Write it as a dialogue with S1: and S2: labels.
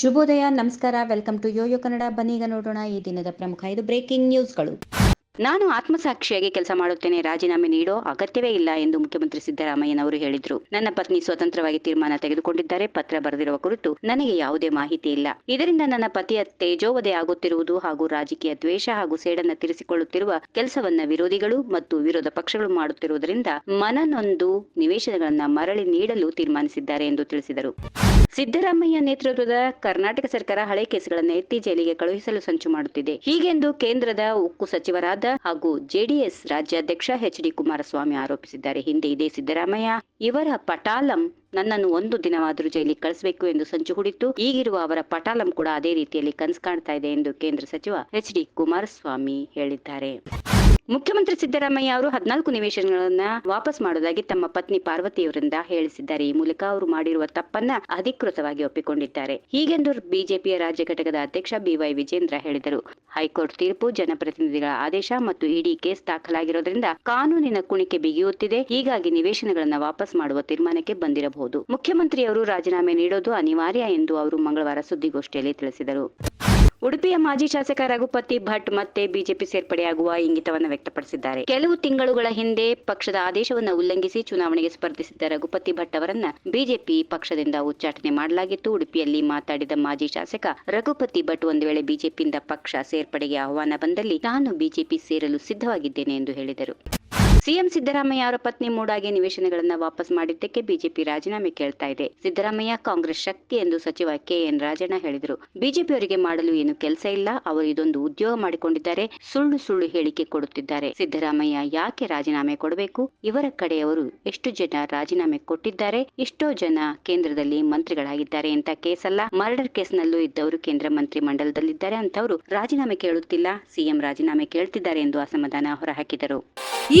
S1: ಶುಭೋದಯ, ನಮಸ್ಕಾರ. Welcome to Yoyo Kannada ಬನ್ನೀಗ ನೋಡೋಣ ಈ ದಿನದ ಪ್ರಮುಖ ಐದು ಬ್ರೇಕಿಂಗ್ ನ್ಯೂಸ್ಗಳು ನಾನು ಆತ್ಮಸಾಕ್ಷಿಯಾಗಿ ಕೆಲಸ ಮಾಡುತ್ತೇನೆ. ರಾಜೀನಾಮೆ ನೀಡೋ ಅಗತ್ಯವೇ ಇಲ್ಲ ಎಂದು ಮುಖ್ಯಮಂತ್ರಿ ಸಿದ್ದರಾಮಯ್ಯನವರು ಹೇಳಿದ್ರು. ನನ್ನ ಪತ್ನಿ ಸ್ವತಂತ್ರವಾಗಿ ತೀರ್ಮಾನ ತೆಗೆದುಕೊಂಡಿದ್ದಾರೆ. ಪತ್ರ ಬರೆದಿರುವ ಕುರಿತು ನನಗೆ ಯಾವುದೇ ಮಾಹಿತಿ ಇಲ್ಲ. ಇದರಿಂದ ನನ್ನ ಪತಿಯ ತೇಜೋವಧೆ ಆಗುತ್ತಿರುವುದು ಹಾಗೂ ರಾಜಕೀಯ ದ್ವೇಷ ಹಾಗೂ ಸೇಡನ್ನ ತೀರಿಸಿಕೊಳ್ಳುತ್ತಿರುವ ಕೆಲಸವನ್ನ ವಿರೋಧಿಗಳು ಮತ್ತು ವಿರೋಧ ಪಕ್ಷಗಳು ಮಾಡುತ್ತಿರುವುದರಿಂದ ಮನನೊಂದು ನಿವೇಶನಗಳನ್ನ ಮರಳಿ ನೀಡಲು ತೀರ್ಮಾನಿಸಿದ್ದಾರೆ ಎಂದು ತಿಳಿಸಿದರು. ಸಿದ್ದರಾಮಯ್ಯ ನೇತೃತ್ವದ ಕರ್ನಾಟಕ ಸರ್ಕಾರ ಹಳೆ ಕೇಸುಗಳನ್ನು ಎತ್ತಿ ಜೈಲಿಗೆ ಕಳುಹಿಸಲು ಸಂಚು ಮಾಡುತ್ತಿದೆ. ಹೀಗೆಂದು ಕೇಂದ್ರದ ಉಕ್ಕು ಸಚಿವರಾದ ಹಾಗೂ ಜೆಡಿಎಸ್ ರಾಜ್ಯಾಧ್ಯಕ್ಷ ಎಚ್ ಡಿ ಕುಮಾರಸ್ವಾಮಿ ಆರೋಪಿಸಿದ್ದಾರೆ. ಹಿಂದೆ ಇದೇ ಸಿದ್ದರಾಮಯ್ಯ, ಇವರ ಪಟಾಲಂ ನನ್ನನ್ನು ಒಂದು ದಿನವಾದರೂ ಜೈಲಿಗೆ ಕಳಿಸಬೇಕು ಎಂದು ಸಂಚು ಹೂಡಿತ್ತು. ಈಗಿರುವ ಅವರ ಪಟಾಲಂ ಕೂಡ ಅದೇ ರೀತಿಯಲ್ಲಿ ಕನಸು ಕಾಣ್ತಾ ಇದೆ ಎಂದು ಕೇಂದ್ರ ಸಚಿವ ಎಚ್ ಡಿ ಕುಮಾರಸ್ವಾಮಿ ಹೇಳಿದ್ದಾರೆ. ಮುಖ್ಯಮಂತ್ರಿ ಸಿದ್ದರಾಮಯ್ಯ ಅವರು ಹದಿನಾಲ್ಕು ನಿವೇಶನಗಳನ್ನ ವಾಪಸ್ ಮಾಡುವುದಾಗಿ ತಮ್ಮ ಪತ್ನಿ ಪಾರ್ವತಿಯವರಿಂದ ಹೇಳಿಸಿದ್ದಾರೆ. ಈ ಮೂಲಕ ಅವರು ಮಾಡಿರುವ ತಪ್ಪನ್ನ ಅಧಿಕೃತವಾಗಿ ಒಪ್ಪಿಕೊಂಡಿದ್ದಾರೆ. ಹೀಗೆಂದು ಬಿಜೆಪಿಯ ರಾಜ್ಯ ಘಟಕದ ಅಧ್ಯಕ್ಷ ಬಿವೈ ವಿಜೇಂದ್ರ ಹೇಳಿದರು. ಹೈಕೋರ್ಟ್ ತೀರ್ಪು ಜನಪ್ರತಿನಿಧಿಗಳ ಆದೇಶ ಮತ್ತು ಇಡಿ ಕೇಸ್ ದಾಖಲಾಗಿರೋದ್ರಿಂದ ಕಾನೂನಿನ ಕುಣಿಕೆ ಬಿಗಿಯುತ್ತಿದೆ. ಹೀಗಾಗಿ ನಿವೇಶನಗಳನ್ನ ವಾಪಸ್ ಮಾಡುವ ತೀರ್ಮಾನಕ್ಕೆ ಬಂದಿರಬಹುದು. ಮುಖ್ಯಮಂತ್ರಿಯವರು ರಾಜೀನಾಮೆ ನೀಡೋದು ಅನಿವಾರ್ಯ ಎಂದು ಅವರು ಮಂಗಳವಾರ ಸುದ್ದಿಗೋಷ್ಠಿಯಲ್ಲಿ ತಿಳಿಸಿದರು. ಉಡುಪಿಯ ಮಾಜಿ ಶಾಸಕ ರಘುಪತಿ ಭಟ್ ಮತ್ತೆ ಬಿಜೆಪಿ ಸೇರ್ಪಡೆಯಾಗುವ ಇಂಗಿತವನ್ನು ವ್ಯಕ್ತಪಡಿಸಿದ್ದಾರೆ. ಕೆಲವು ತಿಂಗಳುಗಳ ಹಿಂದೆ ಪಕ್ಷದ ಆದೇಶವನ್ನು ಉಲ್ಲಂಘಿಸಿ ಚುನಾವಣೆಗೆ ಸ್ಪರ್ಧಿಸಿದ್ದ ರಘುಪತಿ ಭಟ್ ಅವರನ್ನ ಬಿಜೆಪಿ ಪಕ್ಷದಿಂದ ಉಚ್ಚಾಟನೆ ಮಾಡಲಾಗಿತ್ತು. ಉಡುಪಿಯಲ್ಲಿ ಮಾತಾಡಿದ ಮಾಜಿ ಶಾಸಕ ರಘುಪತಿ ಭಟ್ ಒಂದು ವೇಳೆ ಬಿಜೆಪಿಯಿಂದ ಪಕ್ಷ ಸೇರ್ಪಡೆಗೆ ಆಹ್ವಾನ ಬಂದಲ್ಲಿ ನಾನು ಬಿಜೆಪಿ ಸೇರಲು ಸಿದ್ಧವಾಗಿದ್ದೇನೆ ಎಂದು ಹೇಳಿದರು. ಸಿಎಂ ಸಿದ್ದರಾಮಯ್ಯ ಅವರ ಪತ್ನಿ ಮೂಡಾಗೆ ನಿವೇಶನಗಳನ್ನು ವಾಪಸ್ ಮಾಡಿದ್ದಕ್ಕೆ ಬಿಜೆಪಿ ರಾಜೀನಾಮೆ ಕೇಳ್ತಾ ಇದೆ. ಸಿದ್ದರಾಮಯ್ಯ ಕಾಂಗ್ರೆಸ್ ಶಕ್ತಿ ಎಂದು ಸಚಿವ ಕೆಎನ್ ರಾಜಣ್ಣ ಹೇಳಿದರು. ಬಿಜೆಪಿಯವರಿಗೆ ಮಾಡಲು ಏನು ಕೆಲಸ ಇಲ್ಲ. ಅವರು ಇದೊಂದು ಉದ್ಯೋಗ ಮಾಡಿಕೊಂಡಿದ್ದಾರೆ. ಸುಳ್ಳು ಸುಳ್ಳು ಹೇಳಿಕೆ ಕೊಡುತ್ತಿದ್ದಾರೆ. ಸಿದ್ದರಾಮಯ್ಯ ಯಾಕೆ ರಾಜೀನಾಮೆ ಕೊಡಬೇಕು? ಇವರ ಕಡೆಯವರು ಎಷ್ಟು ಜನ ರಾಜೀನಾಮೆ ಕೊಟ್ಟಿದ್ದಾರೆ? ಎಷ್ಟೋ ಜನ ಕೇಂದ್ರದಲ್ಲಿ ಮಂತ್ರಿಗಳಾಗಿದ್ದಾರೆ ಅಂತ ಕೇಸ್ ಅಲ್ಲ ಮರ್ಡರ್ ಕೇಸ್ನಲ್ಲೂ ಇದ್ದವರು ಕೇಂದ್ರ ಮಂತ್ರಿ ಮಂಡಲದಲ್ಲಿದ್ದಾರೆ ಅಂತವರು ರಾಜೀನಾಮೆ ಕೇಳುತ್ತಿಲ್ಲ. ಸಿಎಂ ರಾಜೀನಾಮೆ ಕೇಳ್ತಿದ್ದಾರೆ ಎಂದು ಅಸಮಾಧಾನ ಹೊರಹಾಕಿದರು.
S2: ಈ